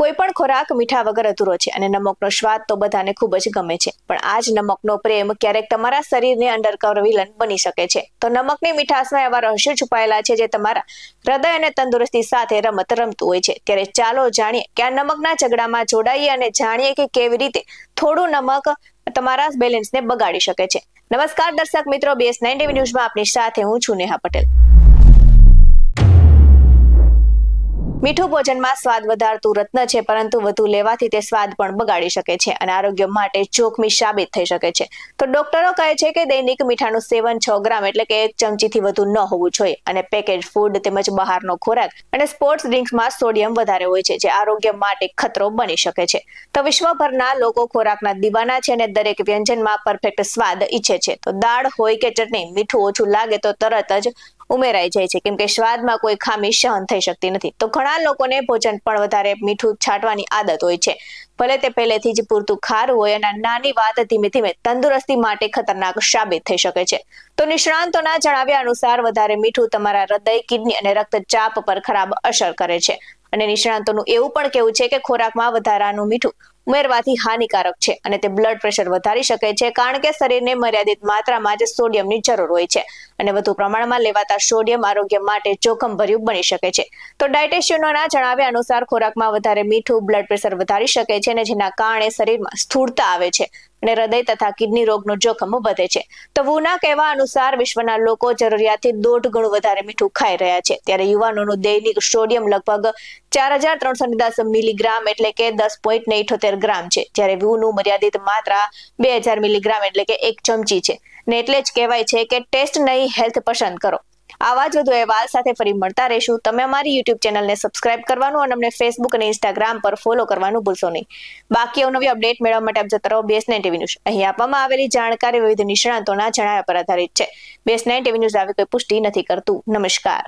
કોઈ પણ ખોરાક મીઠા વગર અધૂરો છે અને નમકનો સ્વાદ તો બધાને ખૂબ જ ગમે છે. પણ આ જ નમકનો પ્રેમ ક્યારેક તમારા શરીરને અંડરકવર વિલન બની શકે છે. તો નમકની મીઠાશમાં એવા રહસ્યો છુપાયેલા છે જે તમારા હૃદય અને તંદુરસ્તી સાથે રમત રમતું હોય છે. ત્યારે ચાલો જાણીએ કે આ નમકના ઝઘડામાં જોડાઈએ અને જાણીએ કે કેવી રીતે થોડું નમક તમારા બેલેન્સને બગાડી શકે છે. નમસ્કાર દર્શક મિત્રો બીએસ નાઇન્ટી ન્યૂઝમાં આપની સાથે હું છું નેહા પટેલ. મીઠું ભોજનમાં સ્વાદ વધારતું રત્ન છે, પરંતુ વધુ લેવાથી તે સ્વાદ પણ બગાડી શકે છે અને આરોગ્ય માટે જોખમી સાબિત થઈ શકે છે. તો ડોક્ટરો કહે છે કે દૈનિક મીઠાનું સેવન છ ગ્રામ એટલે કે એક ચમચીથી વધુ ન હોવું જોઈએ અને પેકેજ ફૂડ તેમજ બહારનો ખોરાક અને સ્પોર્ટ્સ ડ્રિંક્સમાં સોડિયમ વધારે હોય છે, જે આરોગ્ય માટે ખતરો બની શકે છે. તો વિશ્વભરના લોકો ખોરાકના દીવાના છે અને દરેક વ્યંજનમાં પરફેક્ટ સ્વાદ ઈચ્છે છે. તો દાળ હોય કે ચટણી, મીઠું ઓછું લાગે તો તરત જ ઉમેરાઈ જાય છે. કેમ કે સ્વાદમાં કોઈ ખામી સહન થઈ શકતી નથી. તો ઘણા લોકોને ભોજન પણ વધારે મીઠું છાંટવાની આદત હોય છે. ભલે તે પહેલેથી જ પૂરતું ખારું હોય અને નાની વાત ધીમે ધીમે તંદુરસ્તી માટે ખતરનાક સાબિત થઈ શકે છે. તો નિષ્ણાંતોના જણાવ્યા અનુસાર વધારે મીઠું તમારા હૃદય, કિડની અને રક્તચાપ પર ખરાબ અસર કરે છે. અને નિષ્ણાંતોનું એવું પણ કેવું છે કે ખોરાકમાં વધારાનું મીઠું ઉમેરવાથી હાનિકારક છે અને તે બ્લડ પ્રેશર વધારી શકે છે કારણ કે શરીરને મર્યાદિત માત્રામાં જ સોડિયમની જરૂર હોય છે અને વધુ પ્રમાણમાં લેવાતા સોડિયમ આરોગ્ય માટે જોખમભર્યું બની શકે છે. તો ડાયટેશિયનોના જણાવ્યા અનુસાર ખોરાકમાં વધારે મીઠું બ્લડ પ્રેશર વધારી શકે છે અને જેના કારણે શરીરમાં સ્થૂળતા આવે છે અને હૃદય તથા કિડની રોગનું જોખમ વધે છે. તો વુના કહેવા અનુસાર વિશ્વના લોકો જરૂરિયાતથી દોઢ ગણું વધારે મીઠું ખાઈ રહ્યા છે. ત્યારે યુવાનોનું દૈનિક સોડિયમ લગભગ ચાર હજાર ત્રણસો દસ મિલીગ્રામ એટલે કે દસ પોઈન્ટ ઇઠોતેર ગ્રામ છે. જ્યારે વ્યૂનું મર્યાદિત માત્રા બે હજાર મિલીગ્રામ એટલે કે એક ચમચી છે. ને એટલે જ કહેવાય છે કે ટેસ્ટ નહીં, હેલ્થ પસંદ કરો. આવા જ વધુ અહેવાલ સાથે ફરી મળતા રહેશું. તમે અમારી યુટ્યુબ ચેનલને સબસ્ક્રાઇબ કરવાનું અને અમને ફેસબુક અને ઇન્સ્ટાગ્રામ પર ફોલો કરવાનું ભૂલશો નહીં. બાકી અવનવી અપડેટ મેળવવા માટે આપ જતા રહો બેસ નાઇન ટીવી ન્યૂઝ. અહીં આપવામાં આવેલી જાણકારી વિવિધ નિષ્ણાંતોના જણાવ્યા પર આધારિત છે. બેસ નાઇન ટીવી ન્યૂઝ આવી કોઈ પુષ્ટિ નથી કરતું. નમસ્કાર.